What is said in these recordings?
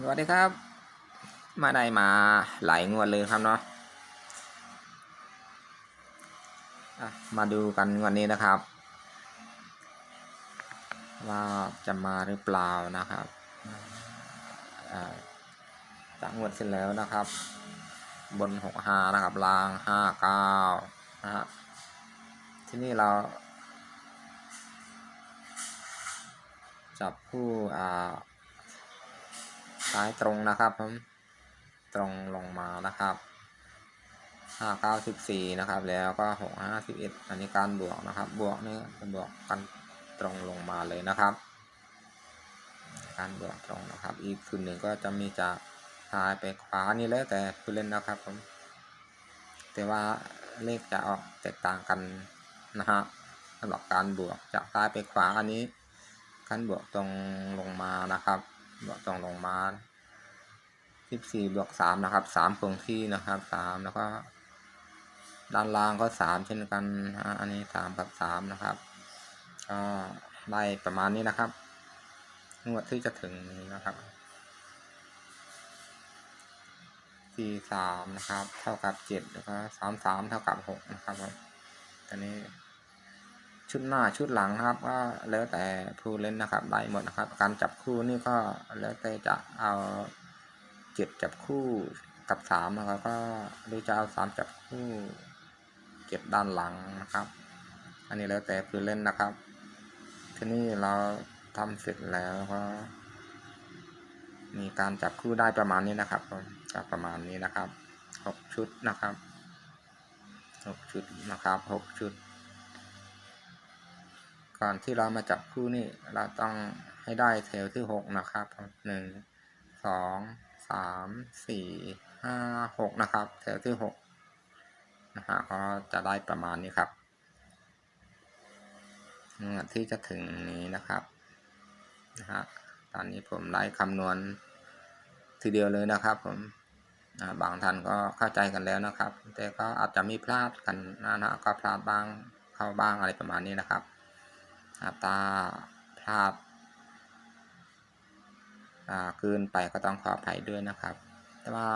สวัสดีครับ มาได้มาหลายงวดเลยครับเนาะะมาดูกันงวดนี้นะครับ ว่าจะมาหรือเปล่านะครับจากงวดเสร็จแล้วนะครับ บนหกห้านะครับล่างห้าเก้านะฮะที่นี่เราจับผู้อ่า ซ้ายตรงนะครับผมตรงลงมานะครับห้าเก้าสิบสี่นะครับ แล้วก็หกห้าสิบเอ็ดอันนี้การบวกนะครับ บวกนี่บวกกันตรงลงมาเลยนะครับ การบวกตรงนะครับ อีกส่วนหนึ่งก็จะมีจากซ้ายไปขวานี่แล้วแต่ผู้เล่นนะครับผมแต่ว่าเลขจะออกแตกต่างกันนะฮะสำหรับการบวกจากซ้ายไปขวาอันนี้ขั้นบวกตรงลงมานะครับ บวกตรงลงมาสิบสี่บวกสามนะครับสามคงที่นะครับสามแล้วก็ด้านล่างก็สามเช่นกันฮะอันนี้สามกับสามนะครับก็ได้ประมาณนี้นะครับงวดที่จะถึงนี้นะครับสี่สามนะครับ เท่ากับเจ็ดแล้วก็สามสามเท่ากับหกนะครับตอนนี้ ชุดหน้าชุดหลังนะครับ ก็แล้วแต่ผู้เล่นนะครับ ได้หมดนะครับ การจับคู่นี่ก็แล้วแต่จะเอาเจ็ดจับคู่กับสามนะครับ ก็หรือจะเอาสามจับคู่เจ็ดด้านหลังนะครับ อันนี้แล้วแต่ผู้เล่นนะครับ ทีนี้เราทำเสร็จแล้วก็ มีการจับคู่ได้ประมาณนี้นะครับก็ประมาณนี้นะครับหกชุดนะครับหกชุดนะครับหกชุด ก่อนที่เรามาจับคู่นี่เราต้องให้ได้แถวที่หกนะครับหนึ่งสองสามสี่ห้าหกนะครับแถวที่หกนะฮะก็จะได้ประมาณนี้ครับที่จะถึงนี้นะครับนะฮะตอนนี้ผมได้คำนวณทีเดียวเลยนะครับผมบางท่านก็เข้าใจกันแล้วนะครับ แต่ก็อาจจะมีพลาดกันนะนะก็พลาดบ้างเข้าบ้างอะไรประมาณนี้นะครับ อัตราพลาดอ่าเกินไปก็ต้องขออภัยด้วยนะครับ แต่ว่า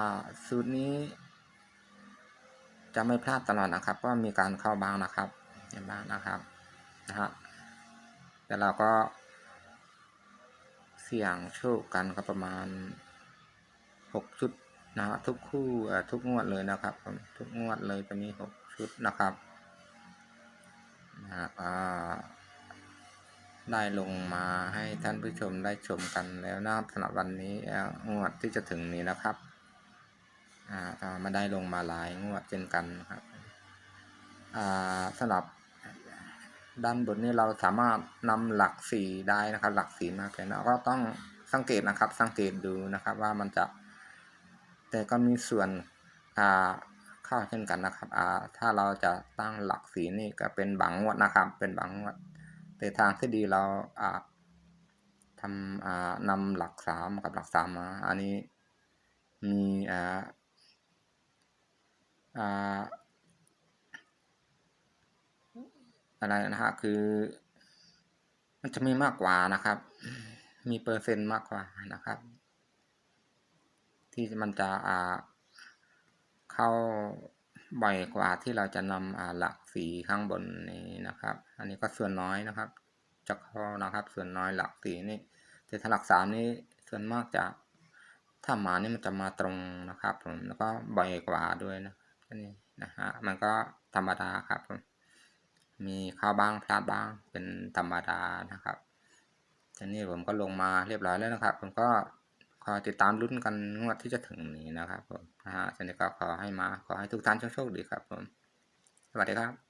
สูตรนี้ จะไม่พลาดตลอดนะครับ ก็มีการเข้าบ้างนะครับเห็นบ้างนะครับนะฮะแต่เราก็ เสี่ยงโชคกันก็ประมาณหกชุดนะฮะทุกคู่เอ่อทุกงวดเลยนะครับ ทุกงวดเลยจะมีหกชุดนะครับนะฮะ ได้ลงมาให้ท่านผู้ชมได้ชมกันแล้วนะครับสำหรับวันนี้งวดที่จะถึงนี้นะครับอ่ามาได้ลงมาหลายงวดเช่นกันครับอ่าสำหรับด้านบนนี้เราสามารถนำหลักสีได้นะครับ หลักสีมาเป็นแล้วก็ต้องสังเกตนะครับ สังเกตดูนะครับว่ามันจะ แต่ก็มีส่วนอ่าเข้าเช่นกันนะครับอ่าถ้าเราจะตั้งหลักสีนี่ก็เป็นบางงวดนะครับ เป็นบางงวด แต่ทางที่ดีเราอ่าทำอ่านำหลักสามกับหลักสามมา อันนี้มีอ่าอ่าอะไรนะฮะคือ มันจะมีมากกว่านะครับ มีเปอร์เซ็นต์มากกว่านะครับ ที่มันจะอ่าเข้า บ่อยกว่าที่เราจะนำอ่าหลักสีข้างบนนี้นะครับ อันนี้ก็ส่วนน้อยนะครับจะเข้านะครับ ส่วนน้อยหลักสีนี่แต่ถ้าหลักสามนี่ส่วนมากจะถ้ามานี่มันจะมาตรงนะครับผมแล้วก็บ่อยกว่าด้วยนะนี่นะฮะมันก็ธรรมดาครับผมมีเข้าบ้างพลาดบ้างเป็นธรรมดานะครับทีนี้ผมก็ลงมาเรียบร้อยแล้วนะครับ ผมก็ อติดตามลุ้นกันงวดที่จะถึงนี้นะครับผมนะฮะทีนี้ก็ขอให้มาขอให้ทุกท่านโชคดีครับผม สวัสดีครับ